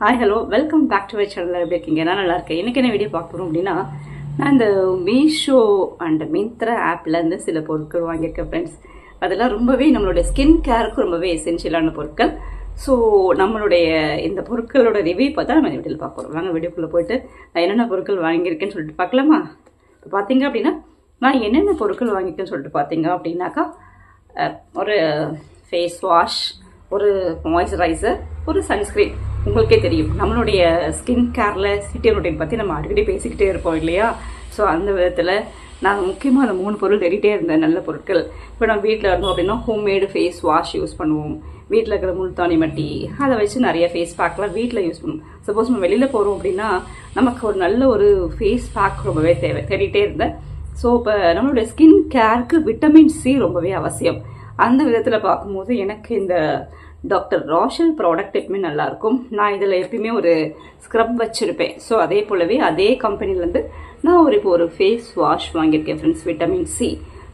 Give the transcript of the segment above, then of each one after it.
Hi hello welcome back to my channel எப்படி இருக்கீங்க நான் நல்லா இருக்கேன். எனக்கு என்ன வீடியோ பார்க்க போகிறோம் அப்படின்னா நான் இந்த மீஷோ அண்ட் மிந்த்ரா ஆப்லேருந்து சில பொருட்கள் வாங்கியிருக்கேன் ஃப்ரெண்ட்ஸ் அதெல்லாம் ரொம்பவே நம்மளுடைய ஸ்கின் கேருக்கு ரொம்பவே எசென்ஷியலான பொருட்கள். ஸோ நம்மளுடைய இந்த பொருட்களோட ரிவ்யூ பார்த்தா நம்ம இந்த வீடியோவில் பார்க்க போகிறோம் வாங்க வீடியோக்குள்ளே போயிட்டு நான் என்னென்ன பொருட்கள் வாங்கியிருக்கேன்னு சொல்லிட்டு பார்க்கலாமா? இப்போ பார்த்தீங்க அப்படின்னா நான் என்னென்ன பொருட்கள் வாங்கியிருக்கேன்னு சொல்லிட்டு பார்த்தீங்க அப்படின்னாக்கா ஒரு ஃபேஸ் வாஷ் ஒரு மாய்ஸ்சரைசர் ஒரு சன்ஸ்க்ரீன் உங்களுக்கே தெரியும். நம்மளுடைய ஸ்கின் கேரில் சிட்டி ரொட்டீன் பற்றி நம்ம அடிக்கடி பேசிக்கிட்டே இருப்போம் இல்லையா? ஸோ அந்த விதத்தில் நான் முக்கியமாக அந்த மூணு பொருள் தேடிட்டே இருந்தேன் நல்ல பொருட்கள். இப்போ நம்ம வீட்டில் இருந்தோம் அப்படின்னா ஹோம்மேடு ஃபேஸ் வாஷ் யூஸ் பண்ணுவோம். வீட்டில் இருக்கிற முல்தானி மட்டி அதை வச்சு நிறைய ஃபேஸ் பேக்லாம் வீட்டில் யூஸ் பண்ணுவோம். சப்போஸ் நம்ம வெளியில் போகிறோம் அப்படின்னா நமக்கு ஒரு நல்ல ஒரு ஃபேஸ் பேக் ரொம்பவே தேவை. தேடிட்டே இருந்தேன். ஸோ இப்போ நம்மளுடைய ஸ்கின் கேருக்கு விட்டமின் சி ரொம்பவே அவசியம். அந்த விதத்தில் பார்க்கும்போது எனக்கு இந்த டாக்டர் ராஷல் ப்ராடக்ட் எப்பவுமே நல்லாயிருக்கும். நான் இதில் எப்பயுமே ஒரு ஸ்க்ரப் வச்சுருப்பேன். ஸோ அதே போலவே அதே கம்பெனிலேருந்து நான் ஒரு இப்போ ஒரு ஃபேஸ் வாஷ் வாங்கியிருக்கேன் ஃப்ரெண்ட்ஸ் விட்டமின் சி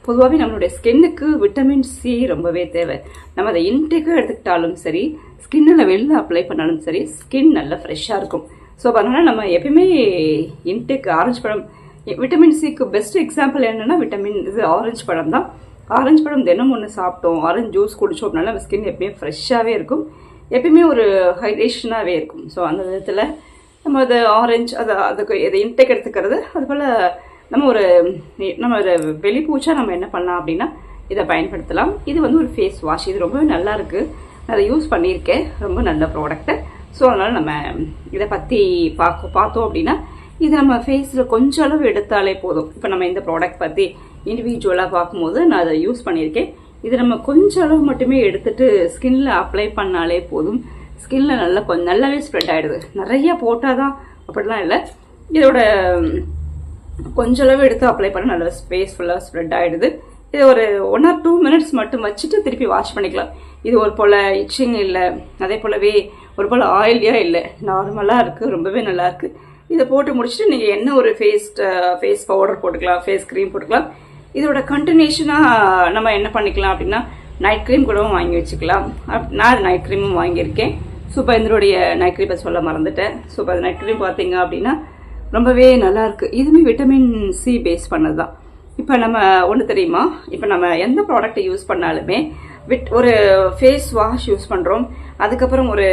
பொதுவாகவே நம்மளுடைய ஸ்கின்னுக்கு விட்டமின் சி ரொம்பவே தேவை. நம்ம அதை இன்டேக்காக எடுத்துக்கிட்டாலும் சரி ஸ்கின்னில் வெளில அப்ளை பண்ணாலும் சரி ஸ்கின் நல்லா ஃப்ரெஷ்ஷாக இருக்கும். ஸோ அதனால் நம்ம எப்பயுமே இன்டேக் ஆரஞ்சு பழம் விட்டமின் சிக்கு பெஸ்ட் எக்ஸாம்பிள் என்னன்னா விட்டமின் இது ஆரஞ்சு பழம் தான். ஆரஞ்சு பழம் தினம் ஒன்று சாப்பிட்டோம். ஆரஞ்சு ஜூஸ் குடித்தோம் அப்படின்னா நம்ம ஸ்கின் எப்பயுமே ஃப்ரெஷ்ஷாகவே இருக்கும். எப்பயுமே ஒரு ஹைட்ரேஷனாகவே இருக்கும். ஸோ அந்த விதத்தில் நம்ம அது ஆரஞ்சு அதை அதுக்கு இதை இன்டேக் எடுத்துக்கிறது. அதுபோல் நம்ம ஒரு நம்ம ஒரு வெளிப்பூச்சா நம்ம என்ன பண்ணலாம் அப்படின்னா இதை பயன்படுத்தலாம். இது வந்து ஒரு ஃபேஸ் வாஷ் இது ரொம்பவே நல்லா நான் அதை யூஸ் பண்ணியிருக்கேன். ரொம்ப நல்ல ப்ராடக்ட்டு ஸோ அதனால் நம்ம இதை பற்றி பார்க்க பார்த்தோம் அப்படின்னா இது நம்ம ஃபேஸில் கொஞ்சம் அளவு எடுத்தாலே போதும். இப்போ நம்ம இந்த ப்ராடக்ட் பற்றி இண்டிவிஜுவலாக பார்க்கும்போது நான் அதை யூஸ் பண்ணியிருக்கேன். இது நம்ம கொஞ்சம் அளவு மட்டுமே எடுத்துட்டு ஸ்கின்ல அப்ளை பண்ணாலே போதும். ஸ்கின்ல நல்லா கொஞ்சம் நல்லாவே ஸ்ப்ரெட் ஆயிடுது. நிறைய போட்டால் தான் அப்படிலாம் இல்லை. இதோட கொஞ்ச அளவு எடுத்து அப்ளை பண்ண நல்ல ஸ்பேஸ் ஃபுல்லாக ஸ்ப்ரெட் ஆயிடுது. இது ஒரு ஒன் ஆர் டூ மினிட்ஸ் மட்டும் வச்சுட்டு திருப்பி வாஷ் பண்ணிக்கலாம். இது ஒரு போல் இச்சிங் இல்லை. அதே போலவே ஒரு போல் ஆயிலியாக இல்லை. நார்மலாக இருக்குது ரொம்பவே நல்லாயிருக்கு இதை போட்டு முடிச்சுட்டு நீங்கள் என்ன ஒரு ஃபேஸ் ஃபேஸ் பவுடர் போட்டுக்கலாம். ஃபேஸ் க்ரீம் போட்டுக்கலாம். இதோட கண்டினியூஷனாக நம்ம என்ன பண்ணிக்கலாம் அப்படின்னா நைட் க்ரீம் கூடவும் வாங்கி வச்சுக்கலாம். அப்- நான் நைட் க்ரீமும் வாங்கியிருக்கேன். சூப்பர் இப்போ நைட் க்ரீமை சொல்ல மறந்துட்டேன். சூப்பர் நைட் க்ரீம் பார்த்தீங்க அப்படின்னா ரொம்பவே நல்லாயிருக்கு இதுவுமே விட்டமின் சி பேஸ் பண்ணது தான் இப்போ நம்ம ஒன்று தெரியுமா? இப்போ நம்ம எந்த ப்ராடக்ட்டை யூஸ் பண்ணாலுமே விட் ஒரு ஃபேஸ் வாஷ் யூஸ் பண்ணுறோம் அதுக்கப்புறம் ஒரு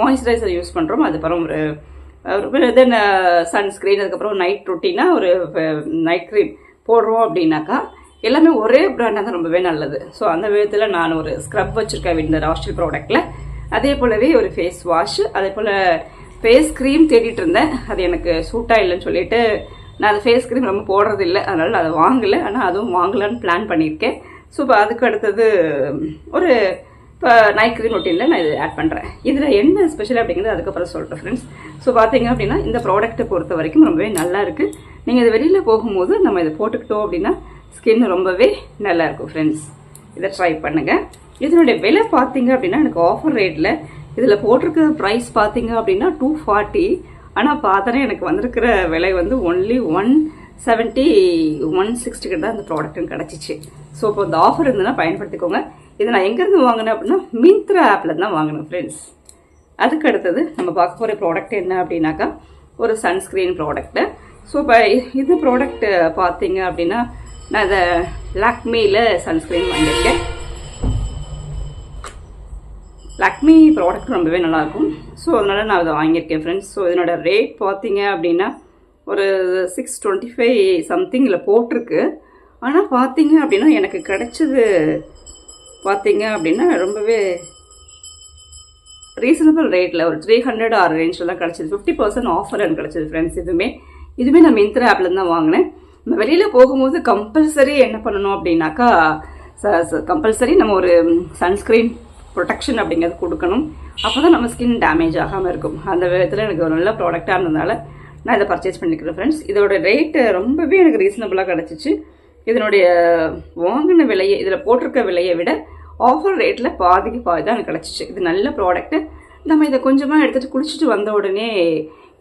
மாய்ஸ்சரைசர் யூஸ் பண்ணுறோம் அதுக்கப்புறம் ஒரு தென் சன்ஸ்க்ரீன் uh, அதுக்கப்புறம் நைட் ரொட்டீனாக ஒரு uh, நைட் க்ரீம் போடுறோம் அப்படின்னாக்கா எல்லாமே ஒரே பிராண்டாக தான் ரொம்பவே நல்லது. ஸோ அந்த விதத்தில் நான் ஒரு ஸ்க்ரப் வச்சுருக்கேன் இந்த ராஷ்டல் ப்ராடக்ட்டில் அதே போலவே ஒரு ஃபேஸ் வாஷ் அதே போல் ஃபேஸ் க்ரீம் தேடிட்டு இருந்தேன். அது எனக்கு சூட்டாக இல்லைன்னு சொல்லிட்டு நான் அந்த ஃபேஸ் க்ரீம் ரொம்ப போடுறது இல்லை அதனால் அதை வாங்கலை. ஆனால் அதுவும் வாங்கலான்னு பிளான் பண்ணியிருக்கேன். ஸோ இப்போ அதுக்கு அடுத்தது ஒரு இப்போ நைட் க்ரீம் ரொட்டீனில் நான் இது ஆட் பண்ணுறேன் இதில் என்ன ஸ்பெஷல் அப்படிங்கிறது அதுக்கப்புறம் சொல்கிறேன் ஃப்ரெண்ட்ஸ் ஸோ பார்த்தீங்க அப்படின்னா இந்த ப்ராடக்ட்டை பொறுத்த வரைக்கும் ரொம்பவே நல்லா இருக்குது நீங்கள் இது வெளியில் போகும்போது நம்ம இதை போட்டுக்கிட்டோம் அப்படின்னா ஸ்கின் ரொம்பவே நல்லா இருக்கும் ஃப்ரெண்ட்ஸ் இதை ட்ரை பண்ணுங்கள் இதனுடைய விலை பார்த்தீங்க அப்படின்னா எனக்கு ஆஃபர் ரேட்டில் இதில் போட்டிருக்க ப்ரைஸ் பார்த்தீங்க அப்படின்னா டூ ஃபார்ட்டி ஆனால் பார்த்தோன்னே எனக்கு வந்திருக்கிற விலை வந்து ஒன்லி ஒன் செவன்ட்டி ஒன் சிக்ஸ்டிக்கு தான் அந்த ப்ராடக்ட்டும் கிடச்சிச்சு. ஸோ இப்போ இந்த ஆஃபர் இருந்ததுன்னா பயன்படுத்திக்கோங்க. இதை நான் எங்கேருந்து வாங்கினேன் அப்படின்னா மிந்த்ரா ஆப்பில் தான் வாங்கினேன் ஃப்ரெண்ட்ஸ் அதுக்கு அடுத்தது நம்ம பார்க்க போகிற ப்ராடக்ட் என்ன அப்படின்னாக்கா ஒரு சன்ஸ்க்ரீன் ப்ராடக்ட்டு ஸோ இப்போ இது ப்ராடக்ட் பார்த்தீங்க அப்படின்னா நான் அதை லாக்மியில் சன்ஸ்க்ரீன் வாங்கியிருக்கேன். லக்மி ப்ராடக்ட் ரொம்பவே நல்லாயிருக்கும். ஸோ அதனால் நான் அதை வாங்கியிருக்கேன் ஃப்ரெண்ட்ஸ் ஸோ இதனோட ரேட் பார்த்தீங்க அப்படின்னா ஒரு சிக்ஸ் டுவெண்ட்டி ஃபைவ் சம்திங்கில் போட்டிருக்கு. ஆனால் பார்த்தீங்க அப்படின்னா எனக்கு கிடைச்சது பார்த்தீங்க அப்படின்னா ரொம்பவே ரீசனபிள் ரேட்டில் ஒரு த்ரீ ஹண்ட்ரட் ஆர் ரேஞ்சில் தான் கிடச்சிது. ஃபிஃப்டி பர்சன்ட் ஆஃபர் கிடச்சிது ஃப்ரெண்ட்ஸ் இதுவுமே. இதுவுமே நான் மிந்த்ரா ஆப்லேருந்து தான் வாங்கினேன். நம்ம வெளியில் போகும்போது கம்பல்சரி என்ன பண்ணணும் அப்படின்னாக்கா கம்பல்சரி நம்ம ஒரு சன்ஸ்க்ரீன் ப்ரொடெக்ஷன் அப்படிங்கிறது கொடுக்கணும். அப்போ தான் நம்ம ஸ்கின் டேமேஜ் ஆகாமல் இருக்கும். அந்த விதத்தில் எனக்கு ஒரு நல்ல ப்ராடக்டாக இருந்ததுனால நான் இதை பர்ச்சேஸ் பண்ணிக்கிறேன் ஃப்ரெண்ட்ஸ் இதோட ரேட்டு ரொம்பவே எனக்கு ரீசனபிளாக கிடச்சிச்சு. இதனுடைய வாங்கின விலையை இதில் போட்டிருக்க விலையை விட ஆஃபர் ரேட்டில் பாதிக்கு பாதி தான் எனக்கு கிடச்சிச்சு. இது நல்ல ப்ராடக்ட்டு நம்ம இதை கொஞ்சமாக எடுத்துகிட்டு குளிச்சுட்டு வந்த உடனே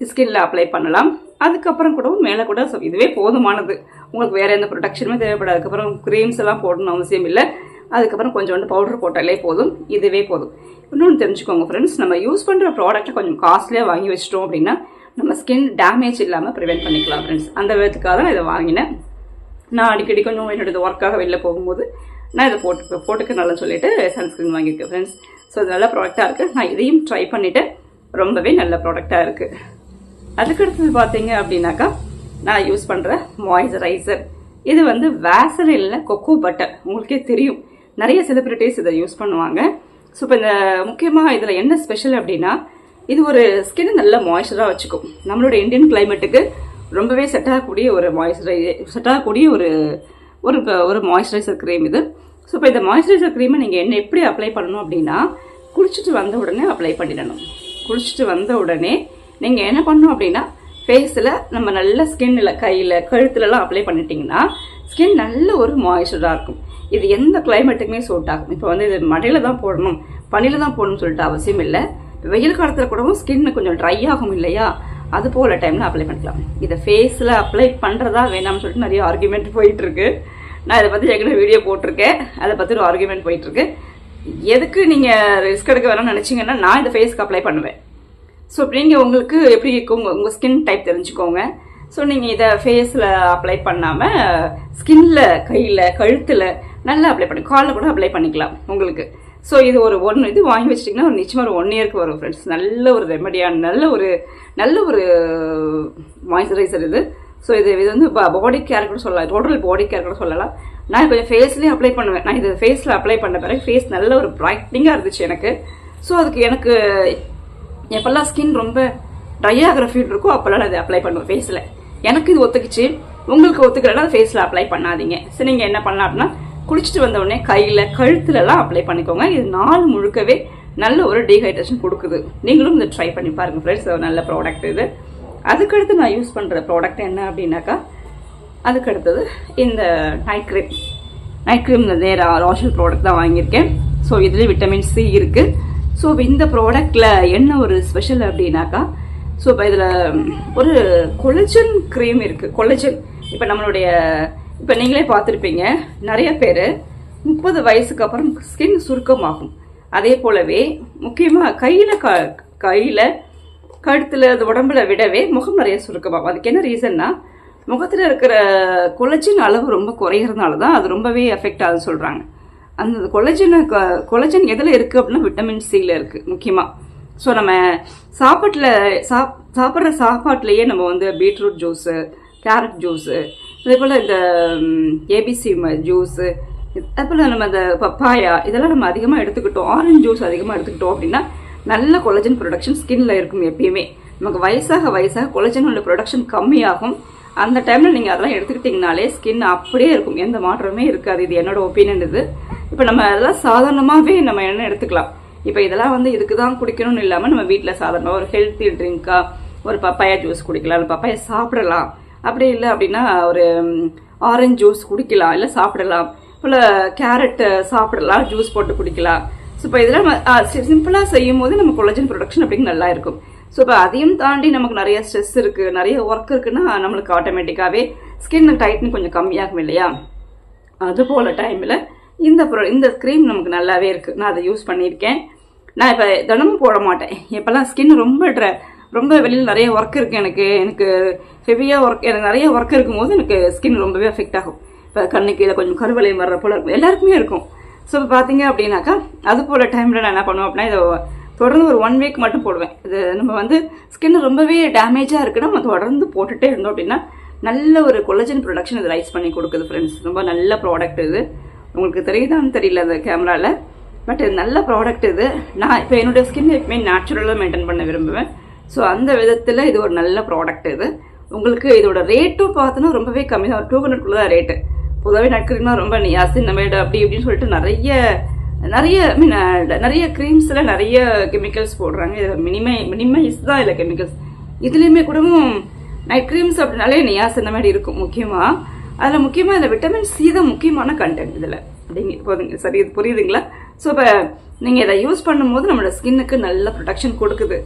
ஸ்கின்ல அப்ளை பண்ணலாம். அதுக்கப்புறம் கூட மேலே கூட இதுவே போதுமானது. உங்களுக்கு வேறு எந்த ப்ரொடெக்ஷனுமே தேவைப்படாது. அதுக்கப்புறம் க்ரீம்ஸ் எல்லாம் போடணும் அவசியம் இல்லை. அதுக்கப்புறம் கொஞ்சோண்டு பவுடர் போட்டாலே போதும். இதுவே போதும். இன்னொன்று தெரிஞ்சுக்கோங்க ஃப்ரெண்ட்ஸ் நம்ம யூஸ் பண்ணுற ப்ராடக்ட்டை கொஞ்சம் காஸ்ட்லியாக வாங்கி வச்சிட்டோம் அப்படின்னா நம்ம ஸ்கின் டேமேஜ் இல்லாமல் ப்ரிவென்ட் பண்ணிக்கலாம் ஃப்ரெண்ட்ஸ் அந்த விதத்துக்காக தான் நான் இதை வாங்கினேன். நான் அடிக்கடி கொஞ்சம் என்னோட ஒர்க்காக வெளில போகும்போது நான் இதை போட்டு போட்டுக்க நல்லா சொல்லிட்டு சன்ஸ்கிரீன் வாங்கியிருக்கேன் ஃப்ரெண்ட்ஸ் ஸோ இது நல்ல ப்ராடக்டாக இருக்குது நான் இதையும் ட்ரை பண்ணிவிட்டு ரொம்பவே நல்ல ப்ராடக்டாக இருக்குது அதுக்கடுத்தது பார்த்தீங்க அப்படின்னாக்கா நான் யூஸ் பண்ணுற மாய்ஸ்சரைசர் இது வந்து வேசலில் கொக்கோ பட்டர் உங்களுக்கே தெரியும். நிறைய செலிப்ரிட்டிஸ் இதை யூஸ் பண்ணுவாங்க. ஸோ இப்போ இந்த முக்கியமாக இதில் என்ன ஸ்பெஷல் அப்படின்னா இது ஒரு ஸ்கின் நல்ல மாய்ஸ்சராக வச்சுக்கும். நம்மளோட இந்தியன் கிளைமேட்டுக்கு ரொம்பவே செட் ஆகக்கூடிய ஒரு மாய்ஸ்சரை செட் ஆகக்கூடிய ஒரு ஒரு ஒரு மாய்ஸ்சரைசர் க்ரீம் இது. ஸோ இப்போ இந்த மாய்ஸ்சரைசர் க்ரீமை நீங்கள் என்ன எப்படி அப்ளை பண்ணணும் அப்படின்னா குளிச்சுட்டு வந்த உடனே அப்ளை பண்ணிடணும். குளிச்சுட்டு வந்த உடனே நீங்கள் என்ன பண்ணணும் அப்படின்னா ஃபேஸில் நம்ம நல்ல ஸ்கின்னில் கையில் கழுத்துலலாம் அப்ளை பண்ணிட்டீங்கன்னா ஸ்கின் நல்ல ஒரு மாய்ஸ்சராக இருக்கும். இது எந்த கிளைமேட்டுக்குமே சூட் ஆகும் இப்போ வந்து இது மடையில் தான் போடணும் பனியில் தான் போடணும்னு சொல்லிட்டு அவசியம் இல்லை. வெயில் காலத்தில் கூடவும் ஸ்கின் கொஞ்சம் ட்ரை ஆகும் இல்லையா? அது போல டைம்ல அப்ளை பண்ணிக்கலாம். இதை ஃபேஸில் அப்ளை பண்ணுறதா வேணாம்னு சொல்லிட்டு நிறைய ஆர்குமெண்ட் போயிட்டு இருக்கு நான் இதை பற்றி ஏற்கனவே வீடியோ போட்டிருக்கேன். அதை பற்றி ஒரு ஆர்குமெண்ட் போயிட்டு இருக்கு எதுக்கு நீங்கள் ரிஸ்க் எடுக்க வேணாம்னு நினச்சிங்கன்னா நான் இந்த ஃபேஸ்க்கு அப்ளை பண்ணுவேன். ஸோ நீங்கள் உங்களுக்கு எப்படி இருக்கும் உங்கள் உங்கள் ஸ்கின் டைப் தெரிஞ்சுக்கோங்க. ஸோ நீங்கள் இதை ஃபேஸில் அப்ளை பண்ணாமல் ஸ்கின்ல கையில் கழுத்தில் நல்லா அப்ளை பண்ணி காலில் கூட அப்ளை பண்ணிக்கலாம் உங்களுக்கு. ஸோ இது ஒரு ஒன் இது வாங்கி வச்சிட்டிங்கன்னா ஒரு நிச்சயமாக ஒரு ஒன் இயர்க்கு வரும் ஃப்ரெண்ட்ஸ் நல்ல ஒரு ரெமடியான நல்ல ஒரு நல்ல ஒரு மாய்ஸ்சரைசர் இது. ஸோ இது இது வந்து பாடி கேர் கூட சொல்லலாம். டோட்டல் பாடி கேர் கூட சொல்லலாம். நான் கொஞ்சம் ஃபேஸ்லேயும் அப்ளை பண்ணுவேன். நான் இது ஃபேஸில் அப்ளை பண்ண பிறகு ஃபேஸ் நல்ல ஒரு பிரைட்னிங்காக இருந்துச்சு எனக்கு. ஸோ அதுக்கு எனக்கு எப்பெல்லாம் ஸ்கின் ரொம்ப ட்ரை ஆகிற ஃபீல் இருக்கோ அப்போல்லாம் நான் இதை அப்ளை பண்ணுவேன் ஃபேஸில் எனக்கு இது ஒத்துக்குச்சு. உங்களுக்கு ஒத்துக்கலைன்னா ஃபேஸில் அப்ளை பண்ணாதீங்க. சரி நீங்கள் என்ன பண்ணலாம் அப்படின்னா குளிச்சுட்டு வந்த உடனே கையில் கழுத்துலலாம் அப்ளை பண்ணிக்கோங்க. இது நாள் முழுக்கவே நல்ல ஒரு டீஹைட்ரேஷன் கொடுக்குது. நீங்களும் இதை ட்ரை பண்ணி பாருங்கள் ஃப்ரெண்ட்ஸ் நல்ல ப்ராடக்ட் இது. அதுக்கடுத்து நான் யூஸ் பண்ணுற ப்ராடக்ட் என்ன அப்படின்னாக்கா அதுக்கடுத்தது இந்த நைட் க்ரீம் நைட் க்ரீம் நேரா ராஷல் ப்ராடக்ட் தான் வாங்கியிருக்கேன். ஸோ இதுலேயும் விட்டமின் சி இருக்குது ஸோ இந்த ப்ராடக்டில் என்ன ஒரு ஸ்பெஷல் அப்படின்னாக்கா ஸோ இப்போ இதில் ஒரு கொலஜன் க்ரீம் இருக்குது கொலஜன் இப்போ நம்மளுடைய இப்போ நீங்களே பார்த்துருப்பீங்க. நிறைய பேர் முப்பது வயசுக்கு அப்புறம் ஸ்கின் சுருக்கமாகும். அதே போலவே முக்கியமாக கையில் க கையில் கழுத்தில் அது உடம்புல விடவே முகம் நிறைய சுருக்கமாகும். அதுக்கு என்ன ரீசன்னா முகத்தில் இருக்கிற கொலஜின் அளவு ரொம்ப குறையிறதுனால தான் அது ரொம்பவே எஃபெக்ட் ஆகுது சொல்கிறாங்க அந்த கொலஜன் கொலஜன் எதில் இருக்குது அப்படின்னா விட்டமின் சியில் இருக்குது முக்கியமாக ஸோ நம்ம சாப்பாட்டில் சாப் சாப்பிட்ற சாப்பாட்லேயே நம்ம வந்து பீட்ரூட் ஜூஸு கேரட் ஜூஸு அதே போல் இந்த ஏபிசி ஜூஸு அதுபோல் நம்ம இந்த பப்பாயா இதெல்லாம் நம்ம அதிகமாக எடுத்துக்கிட்டோம். ஆரஞ்சு ஜூஸ் அதிகமாக எடுத்துக்கிட்டோம் அப்படின்னா நல்ல கொலஜன் ப்ரொடக்ஷன் ஸ்கின்ல இருக்கும் எப்பயுமே. நமக்கு வயசாக வயசாக கொலஜனோட ப்ரொடக்ஷன் கம்மியாகும். அந்த டைமில் நீங்கள் அதெல்லாம் எடுத்துக்கிட்டிங்கனாலே ஸ்கின் அப்படியே இருக்கும். எந்த மாற்றமே இருக்காது. இது என்னோட ஒப்பீனியன் இது. இப்போ நம்ம அதெல்லாம் சாதாரணமாகவே நம்ம என்ன எடுத்துக்கலாம்? இப்போ இதெல்லாம் வந்து இதுக்கு தான் குடிக்கணும்னு இல்லாமல் நம்ம வீட்டில் சாதாரணமாக ஒரு ஹெல்த்தி ட்ரிங்காக ஒரு பப்பாயா ஜூஸ் குடிக்கலாம். இல்லை பப்பாயா சாப்பிடலாம். அப்படி இல்லை அப்படின்னா ஒரு ஆரஞ்சு ஜூஸ் குடிக்கலாம் இல்லை சாப்பிடலாம். இல்லை கேரட்டை சாப்பிடலாம் ஜூஸ் போட்டு குடிக்கலாம். ஸோ இப்போ இதெல்லாம் சிம்பிளாக செய்யும் போது நம்ம கொலஜன் ப்ரொடக்ஷன் அப்படிங்க நல்லா இருக்கும். ஸோ இப்போ அதையும் தாண்டி நமக்கு நிறைய ஸ்ட்ரெஸ் இருக்குது நிறைய ஒர்க் இருக்குன்னா நம்மளுக்கு ஆட்டோமேட்டிக்காகவே ஸ்கின் டைட்னு கொஞ்சம் கம்மியாகும் இல்லையா? அது போல் டைமில் இந்த ப்ரோ இந்த க்ரீம் நமக்கு நல்லாவே இருக்குது நான் அதை யூஸ் பண்ணியிருக்கேன். நான் இப்போ தினமும் போட மாட்டேன். இப்போல்லாம் ஸ்கின் ரொம்ப ட்ரை ரொம்ப வெளியில் நிறைய ஒர்க் இருக்குது எனக்கு. எனக்கு ஹெவியாக ஒர்க் எனக்கு நிறைய ஒர்க் இருக்கும்போது எனக்கு ஸ்கின் ரொம்பவே அஃபெக்ட் ஆகும். இப்போ கண்ணுக்கு இதை கொஞ்சம் கருவலை வர்ற போல இருக்கும். எல்லாருக்குமே இருக்கும். ஸோ இப்போ பார்த்தீங்க அப்படின்னாக்கா அது போல் டைமில் நான் என்ன பண்ணுவேன் அப்படின்னா இதை தொடர்ந்து ஒரு ஒன் வீக் மட்டும் போடுவேன். இது நம்ம வந்து ஸ்கின் ரொம்பவே டேமேஜாக இருக்குன்னா நம்ம தொடர்ந்து போட்டுகிட்டே இருந்தோம் அப்படின்னா நல்ல ஒரு கொலஜன் ப்ரொடக்ஷன் இது ரைஸ் பண்ணி கொடுக்குது ஃப்ரெண்ட்ஸ் ரொம்ப நல்ல ப்ராடக்ட் இது. உங்களுக்கு தெரியுதான்னு தெரியல அந்த கேமராவில் பட் இது நல்ல ப்ராடக்ட் இது. நான் இப்போ என்னுடைய ஸ்கின் எப்பவுமே நேச்சுரலாக மெயின்டைன் பண்ண விரும்புவேன். ஸோ அந்த விதத்தில் இது ஒரு நல்ல ப்ராடக்ட் இது. உங்களுக்கு இதோட ரேட்டும் பார்த்தோன்னா ரொம்பவே கம்மி தான். டூ ஹண்ட்ரட்குள்ள தான் ரேட்டு பொதுவாகவே நட்கரீம்னா ரொம்ப நியாசினமேடு அப்படி இப்படின்னு சொல்லிட்டு நிறைய நிறைய ஐ மீன் நிறைய க்ரீம்ஸில் நிறைய கெமிக்கல்ஸ் போடுறாங்க. இதில் மினிமை மினிமைஸ் தான் இல்லை கெமிக்கல்ஸ் இதுலேயுமே கூடவும் நைட் க்ரீம்ஸ் அப்படின்னாலே மாதிரி இருக்கும் முக்கியமாக அதில் முக்கியமாக இதில் விட்டமின் சி தான் முக்கியமான கண்டென்ட் இதில். அப்படிங்க போதுங்க. சரி இது புரியுதுங்களா? ஸோ இப்போ நீங்கள் இதை யூஸ் பண்ணும்போது நம்மளோட ஸ்கின்னுக்கு நல்ல ப்ரொடெக்ஷன் கொடுக்குது.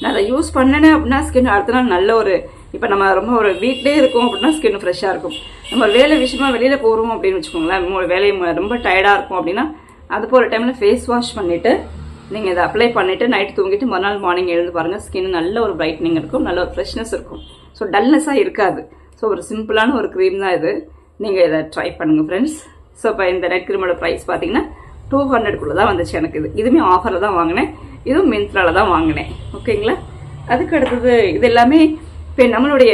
நான் அதை யூஸ் பண்ணினேன் அப்படின்னா ஸ்கின் அடுத்த நாள் நல்ல ஒரு இப்போ நம்ம ரொம்ப ஒரு வீட்லேயே இருக்கோம் அப்படின்னா ஸ்கின் ஃப்ரெஷ்ஷாக இருக்கும். நம்ம ஒரு வேலை விஷயமா வெளியில் போகிறோம் அப்படின்னு வச்சுக்கோங்களேன் நம்ம வேலை ரொம்ப டயர்டாக இருக்கும் அப்படின்னா அது போகிற டைமில் ஃபேஸ் வாஷ் பண்ணிவிட்டு நீங்கள் இதை அப்ளை பண்ணிவிட்டு நைட் தூங்கிட்டு மறுநாள் மார்னிங் எழுந்து பாருங்கள் ஸ்கின் நல்ல ஒரு பிரைட்னிங் இருக்கும் நல்ல ஒரு ஃப்ரெஷ்னஸ் இருக்கும். ஸோ டல்னஸாக இருக்காது. ஸோ ஒரு சிம்பிளான ஒரு க்ரீம் தான் இது. நீங்கள் இதை ட்ரை பண்ணுங்கள் ஃப்ரெண்ட்ஸ் ஸோ இப்போ இந்த நெட் க்ரீமோட ப்ரைஸ் பார்த்தீங்கன்னா டூ ஹண்ட்ரட்குள்ளே தான் வந்துச்சு எனக்கு இது. இதுவுமே ஆஃபரில் தான் வாங்கினேன். இதுவும் மிந்த்ராவில் தான் வாங்கினேன். ஓகேங்களா அதுக்கு அடுத்தது இது எல்லாமே இப்போ நம்மளுடைய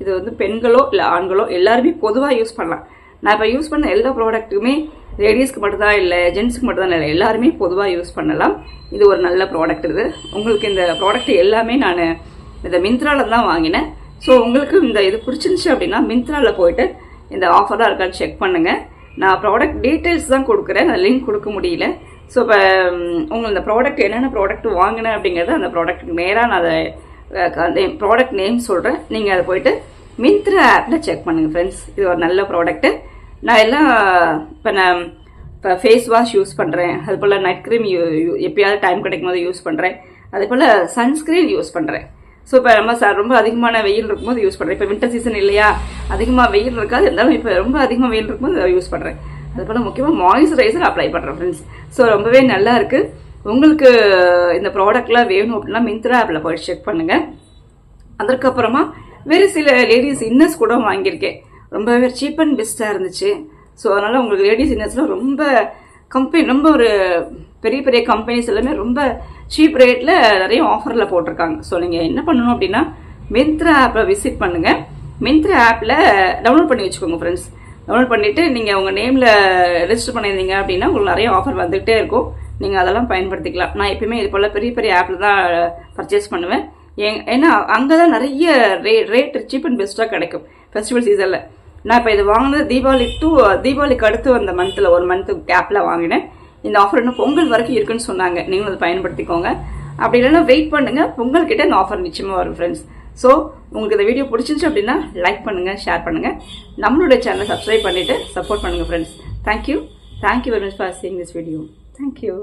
இது வந்து பெண்களோ இல்லை ஆண்களோ எல்லாருமே பொதுவாக யூஸ் பண்ணலாம். நான் இப்போ யூஸ் பண்ண எல்லா ப்ராடக்ட்டுமே லேடிஸ்க்கு மட்டும்தான் இல்லை ஜென்ஸுக்கு மட்டும்தான் இல்லை எல்லாருமே பொதுவாக யூஸ் பண்ணலாம். இது ஒரு நல்ல ப்ராடக்ட் இது. உங்களுக்கு இந்த ப்ராடக்ட் எல்லாமே நான் இந்த மிந்த்ராவில் தான் வாங்கினேன். ஸோ உங்களுக்கு இந்த இது பிடிச்சிருந்துச்சு அப்படின்னா மிந்த்ராவில் போயிட்டு இந்த ஆஃபராக இருக்கான்னு செக் பண்ணுங்கள் நான் ப்ராடக்ட் டீட்டெயில்ஸ் தான் கொடுக்குறேன். நான் லிங்க் கொடுக்க முடியல. ஸோ இப்போ உங்களுக்கு இந்த ப்ராடக்ட் என்னென்ன ப்ராடக்ட் வாங்கினேன் அப்படிங்கிறத அந்த ப்ராடக்ட்டுக்கு நேராக நான் அதை அந்த ப்ராடக்ட் நேம் சொல்கிறேன் நீங்கள் அதை போயிட்டு மிந்த்ரா ஆப்பில் செக் பண்ணுங்கள் ஃப்ரெண்ட்ஸ் இது ஒரு நல்ல ப்ராடக்ட்டு நான் எல்லாம் இப்போ நான் இப்போ ஃபேஸ் வாஷ் யூஸ் பண்ணுறேன் அது போல் நைட் க்ரீம் யூ யூ- எப்பயாவது டைம் கிடைக்கும் போது யூஸ் பண்ணுறேன் அதே போல் சன்ஸ்க்ரீன் யூஸ் பண்ணுறேன் ஸோ இப்போ நம்ம சார் ரொம்ப அதிகமான வெயில் இருக்கும்போது யூஸ் பண்ணுறேன் இப்போ வின்டர் சீசன் இல்லையா? அதிகமாக வெயில் இருக்காது. இருந்தாலும் இப்போ ரொம்ப அதிகமாக வெயில் இருக்கும்போது யூஸ் பண்ணுறேன் அது போல் முக்கியமாக மாய்ஸ்சரைசர் அப்ளை பண்ணுறேன் ஃப்ரெண்ட்ஸ் ஸோ ரொம்பவே நல்லா இருக்குது உங்களுக்கு இந்த ப்ராடக்ட்லாம் வேணும் அப்படின்னா மிந்த்ரா ஆப்பில் போய் செக் பண்ணுங்கள் அதற்கப்புறமா வேறு சில லேடிஸ் இன்னர்ஸ் கூட வாங்கியிருக்கேன். ரொம்பவே சீப் அண்ட் பெஸ்ட்டாக இருந்துச்சு. ஸோ அதனால் உங்களுக்கு லேடிஸ் இன்னர்ஸ்லாம் ரொம்ப கம்பெனி ரொம்ப ஒரு பெரிய பெரிய கம்பெனிஸ் எல்லாமே ரொம்ப சீப் ரேட்டில் நிறைய ஆஃபரில் போட்டிருக்காங்க. ஸோ நீங்கள் என்ன பண்ணணும் அப்படின்னா மிந்த்ரா ஆப்பை விசிட் பண்ணுங்கள் மிந்த்ரா ஆப்பில் டவுன்லோட் பண்ணி வச்சுக்கோங்க ஃப்ரெண்ட்ஸ் டவுன்லோட் பண்ணிவிட்டு நீங்கள் உங்கள் நேமில் ரெஜிஸ்டர் பண்ணியிருந்தீங்க அப்படின்னா உங்களுக்கு நிறைய ஆஃபர் வந்துகிட்டே இருக்கும். நீங்கள் அதெல்லாம் பயன்படுத்திக்கலாம். நான் எப்பயுமே இது போல் பெரிய பெரிய ஆப்பில் தான் பர்ச்சேஸ் பண்ணுவேன். ஏன் ஏன்னா அங்கே தான் நிறைய ரே ரேட் சீப் அண்ட் பெஸ்ட்டாக கிடைக்கும் ஃபெஸ்டிவல் சீசனில் நான் இப்போ இது வாங்கினது தீபாவளி டூ தீபாவளிக்கு அடுத்து வந்த மந்த்தில் ஒரு மந்த்து கேப்பில் வாங்கினேன். இந்த ஆஃபர் இன்னும் பொங்கல் வரைக்கும் இருக்குன்னு சொன்னாங்க. நீங்களும் அதை பயன்படுத்திக்கோங்க. அப்படி இல்லைன்னா வெயிட் பண்ணுங்கள் பொங்கல் கிட்டே இந்த ஆஃபர் நிச்சயமாக வரும் ஃப்ரெண்ட்ஸ் ஸோ உங்களுக்கு இந்த வீடியோ பிடிச்சிருந்துச்சு அப்படின்னா லைக் பண்ணுங்கள் ஷேர் பண்ணுங்கள் நம்மளுடைய சேனலை சப்ஸ்கிரைப் பண்ணிவிட்டு சப்போர்ட் பண்ணுங்கள் friends thank you thank you very much for seeing this video thank you